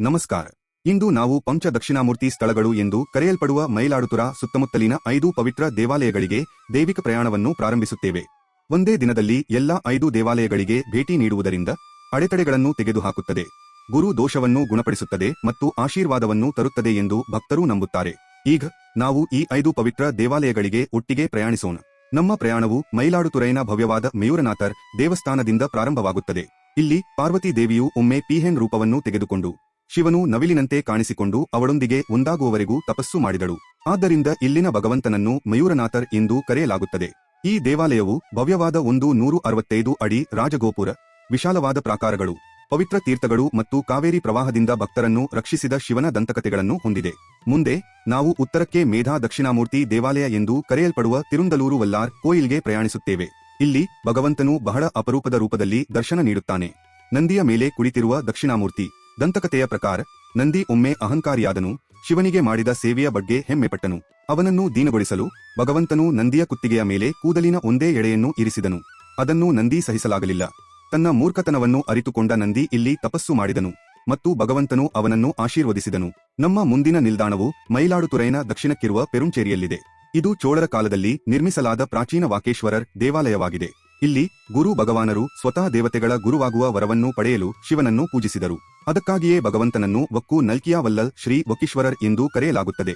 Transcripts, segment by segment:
ನಮಸ್ಕಾರ. ಇಂದು ನಾವು ಪಂಚ ದಕ್ಷಿಣಾಮೂರ್ತಿ ಸ್ಥಳಗಳು ಎಂದು ಕರೆಯಲ್ಪಡುವ ಮೈಲಾಡುತುರ ಸುತ್ತಮುತ್ತಲಿನ ಐದು ಪವಿತ್ರ ದೇವಾಲಯಗಳಿಗೆ ದೈವಿಕ ಪ್ರಯಾಣವನ್ನು ಪ್ರಾರಂಭಿಸುತ್ತೇವೆ. ಒಂದೇ ದಿನದಲ್ಲಿ ಎಲ್ಲಾ ಐದು ದೇವಾಲಯಗಳಿಗೆ ಭೇಟಿ ನೀಡುವುದರಿಂದ ಅಡೆತಡೆಗಳನ್ನು ತೆಗೆದುಹಾಕುತ್ತದೆ. ಗುರು ದೋಷವನ್ನು ಗುಣಪಡಿಸುತ್ತದೆ ಮತ್ತು ಆಶೀರ್ವಾದವನ್ನು ತರುತ್ತದೆ ಎಂದು ಭಕ್ತರು ನಂಬುತ್ತಾರೆ. ಈಗ ನಾವು ಈ ಐದು ಪವಿತ್ರ ದೇವಾಲಯಗಳಿಗೆ ಒಟ್ಟಿಗೆ ಪ್ರಯಾಣಿಸೋಣ. ನಮ್ಮ ಪ್ರಯಾಣವು ಮೈಲಾಡುತುರೈನ ಭವ್ಯವಾದ ಮಯೂರನಾಥರ್ ದೇವಸ್ಥಾನದಿಂದ ಪ್ರಾರಂಭವಾಗುತ್ತದೆ. ಇಲ್ಲಿ ಪಾರ್ವತಿ ದೇವಿಯು ಒಮ್ಮೆ ಪಿಹೆನ್ ರೂಪವನ್ನು ತೆಗೆದುಕೊಂಡು ಶಿವನು ನವಿಲಿನಂತೆ ಕಾಣಿಸಿಕೊಂಡು ಅವಳೊಂದಿಗೆ ಒಂದಾಗುವವರೆಗೂ ತಪಸ್ಸು ಮಾಡಿದಳು. ಆದ್ದರಿಂದ ಇಲ್ಲಿನ ಭಗವಂತನನ್ನು ಮಯೂರನಾಥರ್ ಎಂದು ಕರೆಯಲಾಗುತ್ತದೆ. ಈ ದೇವಾಲಯವು ಭವ್ಯವಾದ ಒಂದು ನೂರು ಅರವತ್ತೈದು ಅಡಿ ರಾಜಗೋಪುರ, ವಿಶಾಲವಾದ ಪ್ರಾಕಾರಗಳು, ಪವಿತ್ರ ತೀರ್ಥಗಳು ಮತ್ತು ಕಾವೇರಿ ಪ್ರವಾಹದಿಂದ ಭಕ್ತರನ್ನು ರಕ್ಷಿಸಿದ ಶಿವನ ದಂತಕತೆಗಳನ್ನು ಹೊಂದಿದೆ. ಮುಂದೆ, ನಾವು ಉತ್ತರಕ್ಕೆ ಮೇಧಾ ದಕ್ಷಿಣಾಮೂರ್ತಿ ದೇವಾಲಯ ಎಂದು ಕರೆಯಲ್ಪಡುವ ತಿರುಂದಲೂರು ವಲ್ಲಾರ್ ಕೋಯಿಲ್ಗೆ ಪ್ರಯಾಣಿಸುತ್ತೇವೆ. ಇಲ್ಲಿ ಭಗವಂತನು ಬಹಳ ಅಪರೂಪದ ರೂಪದಲ್ಲಿ ದರ್ಶನ ನೀಡುತ್ತಾನೆ. ನಂದಿಯ ಮೇಲೆ ಕುಳಿತಿರುವ ದಕ್ಷಿಣಾಮೂರ್ತಿ ದಂತಕತೆಯ ಪ್ರಕಾರ ನಂದಿ ಒಮ್ಮೆ ಅಹಂಕಾರಿಯಾದನು, ಶಿವನಿಗೆ ಮಾಡಿದ ಸೇವೆಯ ಬಗ್ಗೆ ಹೆಮ್ಮೆಪಟ್ಟನು. ಅವನನ್ನು ದೀನಗೊಳಿಸಲು ಭಗವಂತನು ನಂದಿಯ ಕುತ್ತಿಗೆಯ ಮೇಲೆ ಕೂದಲಿನ ಒಂದೇ ಎಳೆಯನ್ನು ಇರಿಸಿದನು. ಅದನ್ನು ನಂದಿ ಸಹಿಸಲಾಗಲಿಲ್ಲ. ತನ್ನ ಮೂರ್ಖತನವನ್ನು ಅರಿತುಕೊಂಡ ನಂದಿ ಇಲ್ಲಿ ತಪಸ್ಸು ಮಾಡಿದನು ಮತ್ತು ಭಗವಂತನು ಅವನನ್ನು ಆಶೀರ್ವದಿಸಿದನು. ನಮ್ಮ ಮುಂದಿನ ನಿಲ್ದಾಣವು ಮೈಲಾಡುತುರೈನ ದಕ್ಷಿಣಕ್ಕಿರುವ ಪೆರುಂಚೇರಿಯಲ್ಲಿದೆ. ಇದು ಚೋಳರ ಕಾಲದಲ್ಲಿ ನಿರ್ಮಿಸಲಾದ ಪ್ರಾಚೀನ ವಾಕೇಶ್ವರರ್ ದೇವಾಲಯವಾಗಿದೆ. ಇಲ್ಲಿ ಗುರು ಭಗವಾನರು ಸ್ವತಃ ದೇವತೆಗಳ ಗುರುವಾಗುವ ವರವನ್ನು ಪಡೆಯಲು ಶಿವನನ್ನು ಪೂಜಿಸಿದರು. ಅದಕ್ಕಾಗಿಯೇ ಭಗವಂತನನ್ನು ವಕ್ಕು ನಲ್ಕಿಯಾವಲ್ಲಲ್ ಶ್ರೀ ವಕೀಶ್ವರರ್ ಎಂದು ಕರೆಯಲಾಗುತ್ತದೆ.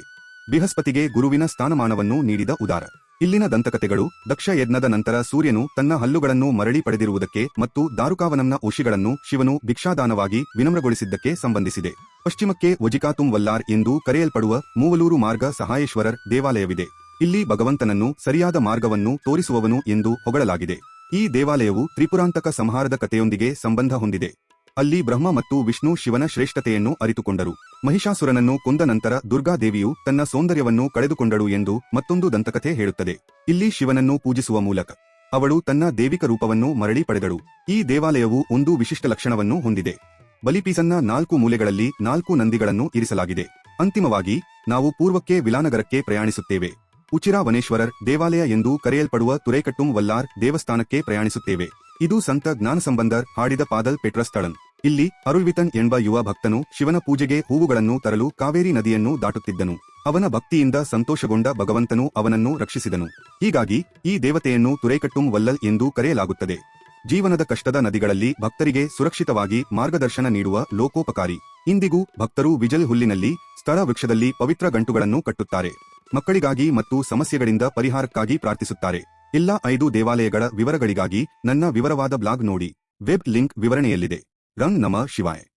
ಬೃಹಸ್ಪತಿಗೆ ಗುರುವಿನ ಸ್ಥಾನಮಾನವನ್ನು ನೀಡಿದ ಉದಾರ. ಇಲ್ಲಿನ ದಂತಕತೆಗಳು ದಕ್ಷ ಯಜ್ಞದ ನಂತರ ಸೂರ್ಯನು ತನ್ನ ಹಲ್ಲುಗಳನ್ನು ಮರಳಿ ಪಡೆದಿರುವುದಕ್ಕೆ ಮತ್ತು ದಾರುಕಾವನಂನ ಉಷಿಗಳನ್ನು ಶಿವನು ಭಿಕ್ಷಾದಾನವಾಗಿ ವಿನಮ್ರಗೊಳಿಸಿದ್ದಕ್ಕೆ ಸಂಬಂಧಿಸಿದೆ. ಪಶ್ಚಿಮಕ್ಕೆ ವಜಿಕಾತುಂ ವಲ್ಲಾರ್ ಎಂದು ಕರೆಯಲ್ಪಡುವ ಮೂವಲೂರು ಮಾರ್ಗ ಸಹಾಯೇಶ್ವರರ್ ದೇವಾಲಯವಿದೆ. ಇಲ್ಲಿ ಭಗವಂತನನ್ನು ಸರಿಯಾದ ಮಾರ್ಗವನ್ನು ತೋರಿಸುವವನು ಎಂದು ಹೊಗಳಲಾಗಿದೆ. ಈ ದೇವಾಲಯವು ತ್ರಿಪುರಾಂತಕ ಸಂಹಾರದ ಕಥೆಯೊಂದಿಗೆ ಸಂಬಂಧ ಹೊಂದಿದೆ. ಅಲ್ಲಿ ಬ್ರಹ್ಮ ಮತ್ತು ವಿಷ್ಣು ಶಿವನ ಶ್ರೇಷ್ಠತೆಯನ್ನು ಅರಿತುಕೊಂಡರು. ಮಹಿಷಾಸುರನನ್ನು ಕೊಂದ ನಂತರ ದುರ್ಗಾದೇವಿಯು ತನ್ನ ಸೌಂದರ್ಯವನ್ನು ಕಳೆದುಕೊಂಡಳು ಎಂದು ಮತ್ತೊಂದು ದಂತಕಥೆ ಹೇಳುತ್ತದೆ. ಇಲ್ಲಿ ಶಿವನನ್ನು ಪೂಜಿಸುವ ಮೂಲಕ ಅವಳು ತನ್ನ ದೇವಿಕ ರೂಪವನ್ನು ಮರಳಿ ಪಡೆದಳು. ಈ ದೇವಾಲಯವು ಒಂದು ವಿಶಿಷ್ಟ ಲಕ್ಷಣವನ್ನು ಹೊಂದಿದೆ. ಬಲಿಪೀಸನ್ನ ನಾಲ್ಕು ಮೂಲೆಗಳಲ್ಲಿ ನಾಲ್ಕು ನಂದಿಗಳನ್ನು ಇರಿಸಲಾಗಿದೆ. ಅಂತಿಮವಾಗಿ, ನಾವು ಪೂರ್ವಕ್ಕೆ ವಿಲಾನಗರಕ್ಕೆ ಪ್ರಯಾಣಿಸುತ್ತೇವೆ. ಉಚಿರಾವನೇಶ್ವರರ್ ದೇವಾಲಯ ಎಂದು ಕರೆಯಲ್ಪಡುವ ತುರೇಕಟ್ಟುಂ ವಲ್ಲಾರ್ ದೇವಸ್ಥಾನಕ್ಕೆ ಪ್ರಯಾಣಿಸುತ್ತೇವೆ. ಇದು ಸಂತ ಜ್ಞಾನಸಂಬಂಧರ್ ಹಾಡಿದ ಪಾದಲ್ ಪೆಟ್ರ ಸ್ಥಳಂ ಇಲ್ಲಿ ಅರುಳ್ವಿತನ್ ಎಂಬ ಯುವ ಭಕ್ತನು ಶಿವನ ಪೂಜೆಗೆ ಹೂವುಗಳನ್ನು ತರಲು ಕಾವೇರಿ ನದಿಯನ್ನು ದಾಟುತ್ತಿದ್ದನು. ಅವನ ಭಕ್ತಿಯಿಂದ ಸಂತೋಷಗೊಂಡ ಭಗವಂತನು ಅವನನ್ನು ರಕ್ಷಿಸಿದನು. ಹೀಗಾಗಿ ಈ ದೇವತೆಯನ್ನು ತುರೇಕಟ್ಟುಂ ವಲ್ಲಲ್ ಎಂದು ಕರೆಯಲಾಗುತ್ತದೆ. ಜೀವನದ ಕಷ್ಟದ ನದಿಗಳಲ್ಲಿ ಭಕ್ತರಿಗೆ ಸುರಕ್ಷಿತವಾಗಿ ಮಾರ್ಗದರ್ಶನ ನೀಡುವ ಲೋಕೋಪಕಾರಿ. ಇಂದಿಗೂ ಭಕ್ತರು ವಿಜಲ್ ಹುಲ್ಲಿನಲ್ಲಿ ಸ್ಥಳ ವೃಕ್ಷದಲ್ಲಿ ಪವಿತ್ರ ಗಂಟುಗಳನ್ನು ಕಟ್ಟುತ್ತಾರೆ. ಮಕ್ಕಳಿಗಾಗಿ ಮತ್ತು ಸಮಸ್ಯೆಗಳಿಂದ ಪರಿಹಾರಕ್ಕಾಗಿ ಪ್ರಾರ್ಥಿಸುತ್ತಾರೆ. ಎಲ್ಲಾ ಐದು ದೇವಾಲಯಗಳ ವಿವರಗಳಿಗಾಗಿ ನನ್ನ ವಿವರವಾದ ಬ್ಲಾಗ್ ನೋಡಿ. ವೆಬ್ ಲಿಂಕ್ ವಿವರಣೆಯಲ್ಲಿದೆ. ರಂಗ್ ನಮ ಶಿವಾಯ್.